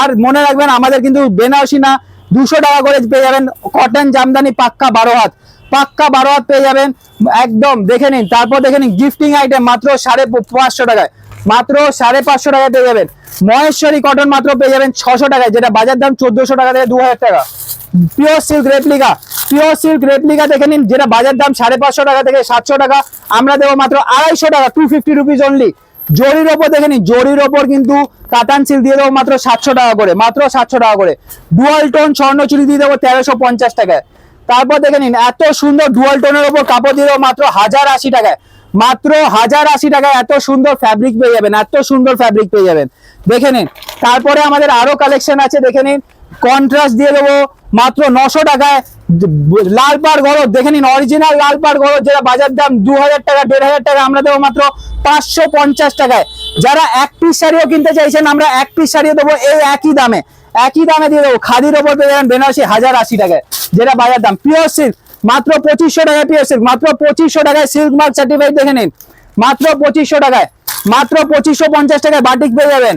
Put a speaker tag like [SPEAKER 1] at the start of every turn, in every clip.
[SPEAKER 1] আর মনে রাখবেন আমাদের কিন্তু বেনারসি না, দুশো টাকা করে পেয়ে যাবেন কটন জামদানি পাক্কা বারো হাত। পাক্কা বারো হাত পেয়ে যাবেন, একদম দেখে নিন, তারপর দেখে নিন গিফটিং আইটেম মাত্র সাড়ে পাঁচশো টাকায়। মাত্র সাড়ে পাঁচশো টাকায় পেয়ে যাবেন। মহেশ্বরী কটন মাত্র পেয়ে যাবেন ছশো টাকায়, যেটা বাজার দাম চোদ্দশো টাকা থেকে দু হাজার টাকা। Pure silk replica pure silk replica দেখে নিন, যেটা বাজার দাম সাড়ে পাঁচশো টাকা থেকে সাতশো টাকা, আমরা দেবো মাত্র আড়াইশো টাকা টু ফিফটি রুপিজ অনলি জরির ওপর দেখে নিন, জরির ওপর কিন্তু কাতান সিল্ক দিয়ে দেবো মাত্র সাতশো টাকা করে, মাত্র সাতশো টাকা করে। ডুয়াল টোন স্বর্ণচুরি দিয়ে দেবো তেরোশো পঞ্চাশ টাকায়। তারপর দেখে নিন, এত সুন্দর ডুয়াল টোনের ওপর কাপড় দিয়ে দেবো মাত্র হাজার আশি টাকায়। মাত্র হাজার আশি টাকায় এত সুন্দর ফ্যাব্রিক পেয়ে যাবেন, এত সুন্দর ফ্যাব্রিক পেয়ে যাবেন। দেখে নিন, তারপরে আমাদের আরও কালেকশন আছে, দেখে নিন। কন্ট্রাস্ট দিয়ে দেবো। মাত্র নশো টাকায় লাল পাড় গরজ দেখে নিন অরিজিনাল লাল পাড় গরজ যেটা বাজার দাম দু হাজার টাকা, দেড় হাজার টাকা, আমরা দেবো মাত্র পাঁচশো পঞ্চাশ টাকায়। যারা এক পিস শাড়িও কিনতে চাইছেন, আমরা এক পিস শাড়িও দেবো এই একই দামে। একই দামে দিয়ে দেবো। খাদির ওপর পেয়ে যাবেন বেনারসি হাজার আশি টাকায়, যেটা বাজার দাম। পিওর সিল্ক মাত্র পঁচিশশো টাকায় পিওর সিল্ক মাত্র পঁচিশশো টাকায় সিল্ক মার্ক সার্টিফাইড দেখে নিন। মাত্র পঁচিশশো টাকায়, মাত্র পঁচিশশো পঞ্চাশ টাকায় বাটিক পেয়ে যাবেন।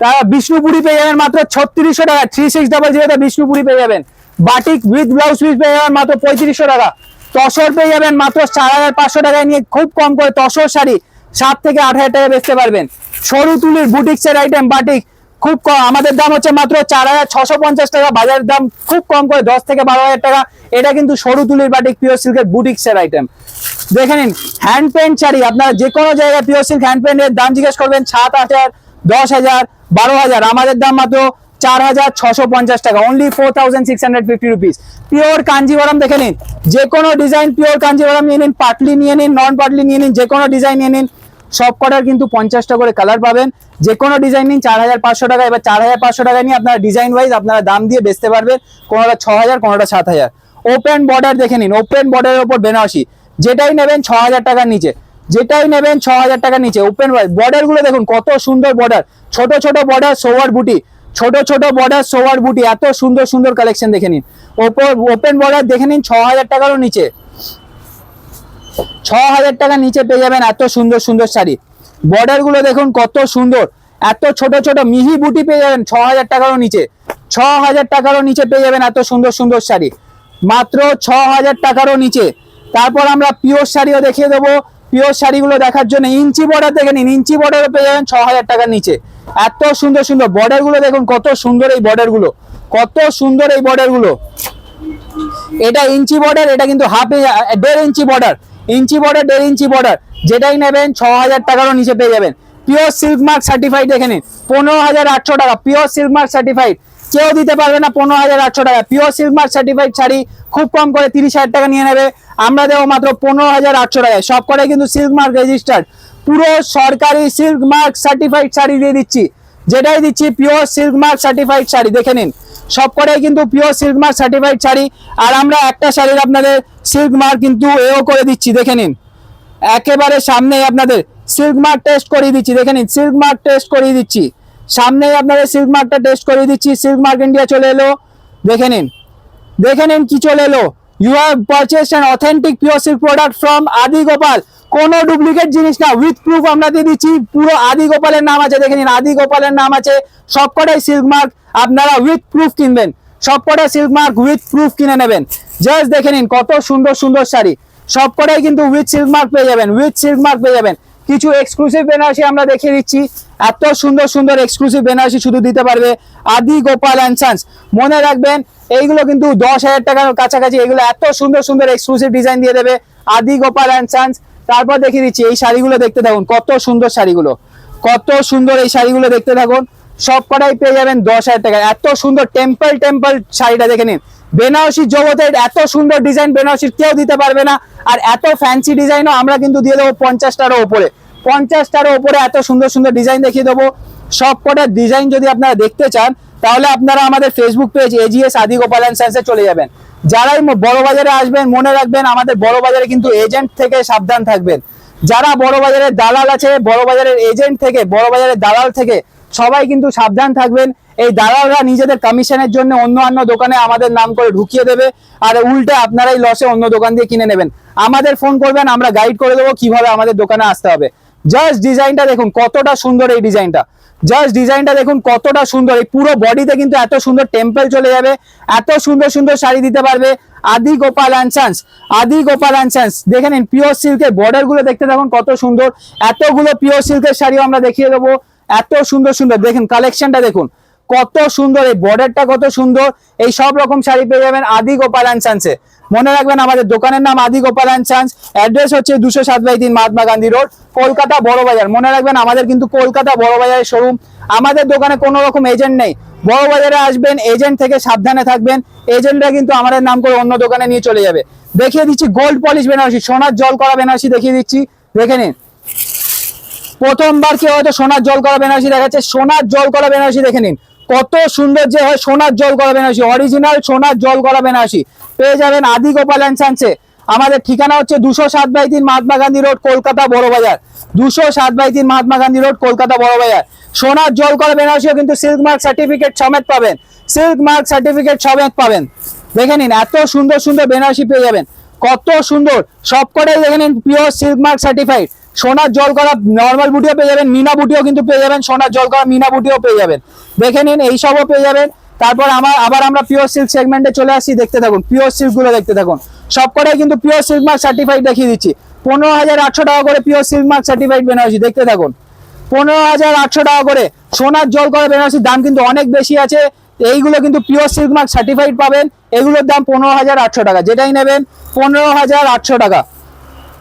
[SPEAKER 1] তারা বিষ্ণুপুরি পেয়ে যাবেন মাত্র ছত্রিশশো টাকা। থ্রি সিক্স ডাবল জিরোতে বিষ্ণুপুরি পেয়ে যাবেন। বাটিক উইথ ব্লাউজ পিস পেয়ে যাবেন মাত্র পঁয়ত্রিশশো টাকা। তসর পেয়ে যাবেন মাত্র চার হাজার পাঁচশো টাকায় নিয়ে খুব কম করে তসর শাড়ি সাত থেকে আট হাজার টাকা বেচতে পারবেন। সরু তুলির বুটিক্সের আইটেম বাটিক খুব কম আমাদের দাম হচ্ছে মাত্র চার হাজার ছশো পঞ্চাশ টাকা, বাজারের দাম খুব কম করে দশ থেকে বারো হাজার টাকা। এটা কিন্তু সরু তুলির বাটিক পিওর সিল্কের বুটিক্সের আইটেম দেখে নিন হ্যান্ড পেন্ট শাড়ি, আপনারা যে কোনো জায়গায় পিওর সিল্ক হ্যান্ড পেন্টের দাম জিজ্ঞেস করবেন, সাত হাজার, দশ হাজার বারো হাজার। আমাদের দাম মাত্র চার হাজার ছশো পঞ্চাশ টাকা। Only four thousand six hundred fifty rupees pure Kanjivaram দেখে নিন। যে কোনো ডিজাইন পিওর কাঞ্জিবরম নিয়ে নিন, পাটলি নিয়ে নিন নন পাটলি নিয়ে নিন, যে কোনো ডিজাইন নিয়ে নিন। সব কটার কিন্তু পঞ্চাশটা করে কালার পাবেন। যে কোনো ডিজাইন নিন, চার হাজার পাঁচশো টাকা। এবার চার হাজার পাঁচশো টাকা নিয়ে আপনারা ডিজাইন ওয়াইজ আপনারা দাম দিয়ে বেচতে পারবেন। কোনোটা ছ হাজার কোনোটা সাত হাজার ওপেন বর্ডার দেখে নিন। ওপেন বর্ডারের ওপর বেনারসি। যেটাই নেবেন ছ হাজার টাকার নিচে। যেটাই নেবেন ছ হাজার টাকার নিচে ওপেন বর্ডারগুলো দেখুন, কত সুন্দর বর্ডার ছোট ছোট বর্ডার সোয়ার বুটি ছোট ছোট বর্ডার সোয়ার বুটি এত সুন্দর সুন্দর কালেকশন দেখে নিন। ওপর ওপেন বর্ডার দেখে নিন ছ হাজার টাকারও নিচে। ছ হাজার টাকা নিচে পেয়ে যাবেন এত সুন্দর সুন্দর শাড়ি। বর্ডারগুলো দেখুন, কত সুন্দর। এত ছোট ছোট মিহি বুটি পেয়ে যাবেন ছ হাজার টাকারও নিচে। ছ হাজার টাকারও নিচে পেয়ে যাবেন এত সুন্দর সুন্দর শাড়ি। মাত্র ছ হাজার টাকারও নিচে। তারপর আমরা পিওর শাড়িও দেখিয়ে দেবো। পিওর শাড়িগুলো দেখার জন্য ইঞ্চি বর্ডার দেখে নিন, ইঞ্চি বর্ডারও পেয়ে যাবেন ছ হাজার টাকার নিচে। এত সুন্দর সুন্দর বর্ডারগুলো দেখুন, কত সুন্দর এই বর্ডারগুলো, কত সুন্দর এই বর্ডারগুলো। এটা ইঞ্চি বর্ডার এটা কিন্তু হাফ দেড় ইঞ্চি বর্ডার ইঞ্চি বর্ডার দেড় ইঞ্চি বর্ডার যেটাই নেবেন ছ হাজার টাকারও নিচে পেয়ে যাবেন। পিওর সিল্ক মার্ক সার্টিফাইড দেখে নিন, পনেরো হাজার আটশো টাকা, পিওর সিল্ক মার্ক সার্টিফাইড কেউ দিতে পারবে না পনেরো হাজার আটশো টাকা। Pure silk mark certified sari খুব কম করে তিরিশ হাজার টাকা নিয়ে নেবে। আমরা দেবো মাত্র পনেরো হাজার আটশো টাকায়। সব কটাই কিন্তু সিল্ক মার্ক রেজিস্টার্ড পুরো সরকারি সিল্ক মার্ক সার্টিফাইড শাড়ি দিয়ে দিচ্ছি। যেটাই দিচ্ছি pure silk mark certified sari. দেখে নিন। সব কটাই কিন্তু pure silk mark certified sari. আর আমরা একটা শাড়ির আপনাদের সিল্ক মার্ক কিন্তু এও করে দিচ্ছি। দেখে নিন। একেবারে সামনেই আপনাদের সিল্ক মার্ক টেস্ট করিয়ে দিচ্ছি। দেখে নিন। সিল্ক মার্ক টেস্ট করিয়ে দিচ্ছি। সামনেই আপনাদের সিল্ক মার্কটা টেস্ট করিয়ে দিচ্ছি সিল্ক মার্ক ইন্ডিয়া চলে এলো। দেখে নিন দেখে নিন কি চলে এলো। You have purchase an authentic pure silk product from Adi Gopal কোনো ডুপ্লিকেট জিনিস না উইথ প্রুফ আমরা দিয়ে দিচ্ছি, পুরো আদি গোপালের নাম আছে, দেখে নিন আদি গোপালের নাম আছে। সবকটাই সিল্ক মার্ক আপনারা উইথ প্রুফ কিনবেন। সবকটাই সিল্ক মার্ক উইথ প্রুফ কিনে নেবেন। জাস্ট দেখে নিন, কত সুন্দর সুন্দর শাড়ি। সবকটাই কিন্তু উইথ সিল্ক মার্ক পেয়ে যাবেন উইথ সিল্ক মার্ক পেয়ে যাবেন। কিছু এক্সক্লুসিভ বেনারসি আমরা দেখিয়ে দিচ্ছি। এত সুন্দর সুন্দর এক্সক্লুসিভ বেনারসি শুধু দিতে পারবে আদি গোপাল অ্যান্ড সান্স মনে রাখবেন, এইগুলো কিন্তু দশ হাজার টাকার কাছাকাছি, এগুলো এত সুন্দর সুন্দর এক্সক্লুসিভ ডিজাইন দিয়ে দেবে আদি গোপাল অ্যান্ড সান্স তারপর দেখিয়ে দিচ্ছি, এই শাড়িগুলো দেখতে থাকুন, কত সুন্দর শাড়িগুলো, কত সুন্দর এই শাড়িগুলো দেখতে থাকুন। সব কটাই পেয়ে যাবেন দশ হাজার টাকা এত সুন্দর টেম্পল টেম্পল শাড়িটা দেখে নিন। বেনারসি জগতের এত সুন্দর ডিজাইন বেনারসির কেউ দিতে পারবে না। আর এত ফ্যান্সি ডিজাইনও আমরা কিন্তু দিয়ে দেবো পঞ্চাশটারও ওপরে পঞ্চাশটারও ওপরে এত সুন্দর সুন্দর ডিজাইন দেখিয়ে দেবো। সব কটা ডিজাইন যদি আপনারা দেখতে চান, তাহলে আপনারা আমাদের ফেসবুক পেজ এজিএস আদি গোপাল অ্যান্ড সায়েন্সে চলে যাবেন। যারাই বড় বাজারে আসবেন, মনে রাখবেন আমাদের বড় বাজারে কিন্তু এজেন্ট থেকে সাবধান থাকবেন। যারা বড় বাজারের দালাল আছে বড় বাজারের এজেন্ট থেকে বড় বাজারের দালাল থেকে, সবাই কিন্তু সাবধান থাকবেন। এই দালালরা নিজেদের কমিশনের জন্য অন্য অন্য দোকানে আমাদের নাম করে ঢুকিয়ে দেবে, আর উল্টে আপনারাই লসে অন্য দোকান দিয়ে কিনে নেবেন। আমাদের ফোন করবেন, আমরা গাইড করে দেবো কীভাবে আমাদের দোকানে আসতে হবে। জাস্ট ডিজাইনটা দেখুন, কতটা সুন্দর এই ডিজাইনটা জাস্ট ডিজাইনটা দেখুন, কতটা সুন্দর। এই পুরো বডিতে কিন্তু এত সুন্দর টেম্পল চলে যাবে, এত সুন্দর সুন্দর শাড়ি দিতে পারবে আদি গোপাল অ্যান্ড সান্স আদি গোপাল অ্যান্ড সান্স দেখে নিন পিওর সিল্কের বর্ডারগুলো দেখতে দেখুন, কত সুন্দর। এতগুলো পিওর সিল্কের শাড়িও আমরা দেখিয়ে দেবো, এত সুন্দর সুন্দর। দেখুন কালেকশনটা দেখুন, কত সুন্দর। এই বর্ডারটা কত সুন্দর, এই সব রকম শাড়ি পেয়ে যাবেন আদি গোপাল অ্যান্ড সান্সে মনে রাখবেন আমাদের দোকানের নাম আদি গোপাল অ্যান্ড সান্স। অ্যাড্রেস হচ্ছে দুশো সাত বাই তিন মহাত্মা গান্ধী রোড, কলকাতা বড় বাজার। মনে রাখবেন আমাদের কিন্তু কলকাতা বড় বাজারের শোরুম আমাদের দোকানে কোনো রকম এজেন্ট নেই। বড় বাজারে আসবেন এজেন্ট থেকে সাবধানে থাকবেন। এজেন্টরা কিন্তু আমাদের নাম করে অন্য দোকানে নিয়ে চলে যাবে। দেখিয়ে দিচ্ছি গোল্ড পলিশ বেনারসি, সোনার জল করা বেনারসি দেখিয়ে দিচ্ছি। দেখে নিন। প্রথমবার কেউ হয়তো সোনার জল করা বেনারসি দেখাচ্ছে। সোনার জল করা বেনারসি দেখে নিন। কত সুন্দর যে হয় সোনার জল করা বেনারসি অরিজিনাল সোনার জল করা বেনারসি। পেয়ে যাবেন আদি গোপাল অ্যান্ড সান্সে। আমাদের ঠিকানা হচ্ছে দুশো সাত বাই তিন মহাত্মা গান্ধী রোড, কলকাতা বড় বাজার। দুশো সাত বাই তিন মহাত্মা গান্ধী রোড, কলকাতা বড় বাজার। সোনার জল করা বেনারসিও কিন্তু সিল্ক মার্ক সার্টিফিকেট সমেত পাবেন। সিল্ক মার্ক সার্টিফিকেট সমেত পাবেন। দেখে নিন, এত সুন্দর সুন্দর বেনারসি পেয়ে যাবেন। কত সুন্দর, সবকটাই দেখে নিন পিওর সিল্ক মার্ক সার্টিফাইড সোনার জল করা নর্মাল বুটিও পেয়ে যাবেন, মিনা বুটিও কিন্তু পেয়ে যাবেন, সোনার জল করা মিনা বুটিও পেয়ে যাবেন। দেখে নিন এইসবও পেয়ে যাবেন। তারপর আমার, আবার আমরা পিওর সিল্ক সেগমেন্টে চলে আসি দেখতে থাকুন পিওর সিল্কগুলো দেখতে থাকুন। সবকটাই কিন্তু পিওর সিল্ক মার্ক সার্টিফাইড দেখিয়ে দিচ্ছি। পনেরো হাজার আটশো টাকা করে pure silk mark certified Banarasi, দেখতে থাকুন। পনেরো হাজার আটশো টাকা করে সোনার জল করা বেনারসির দাম কিন্তু অনেক বেশি আছে। এইগুলো কিন্তু পিওর সিল্ক মার্ক সার্টিফাইড পাবেন। এগুলোর দাম পনেরো হাজার আটশো টাকা, যেটাই নেবেন পনেরো হাজার আটশো টাকা।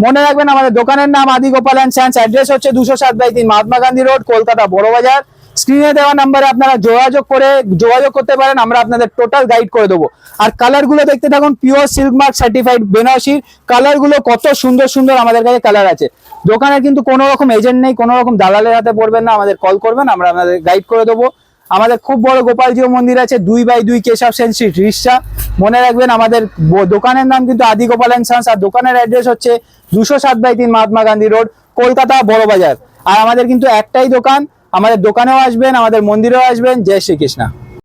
[SPEAKER 1] মনে রাখবেন আমাদের দোকানের নাম আদি গোপাল অ্যান্ড সায়েন্স অ্যাড্রেস হচ্ছে দুশো সাত বাই তিন মহাত্মা গান্ধী রোড, কলকাতা, বড় বাজার। স্ক্রিনে দেওয়া নাম্বারে আপনারা যোগাযোগ করে, যোগাযোগ করতে পারেন, আমরা আপনাদের টোটাল গাইড করে দেবো। আর কালারগুলো দেখতে থাকুন পিওর সিল্ক মার্ক সার্টিফাইড বেনারসির কালারগুলো কত সুন্দর সুন্দর আমাদের কাছে কালার আছে। দোকানের কিন্তু কোনো রকম এজেন্ট নেই, কোনো রকম দালালের হাতে পড়বেন না, আমাদের কল করবেন, আমরা আপনাদের গাইড করে দেবো। আমাদের খুব বড় গোপালজিও মন্দির আছে, দুই বাই দুই কেশব সেন স্ট্রিট রিক্সা মনে রাখবেন আমাদের দোকানের নাম কিন্তু আদি গোপাল অ্যান্ড সান্স, আর দোকানের অ্যাড্রেস হচ্ছে দুশো সাত বাই তিন মহাত্মা গান্ধী রোড, কলকাতা বড় বাজার। আর আমাদের কিন্তু একটাই দোকান, আমাদের দোকানেও আসবেন, আমাদের মন্দিরেও আসবেন। জয় শ্রীকৃষ্ণ।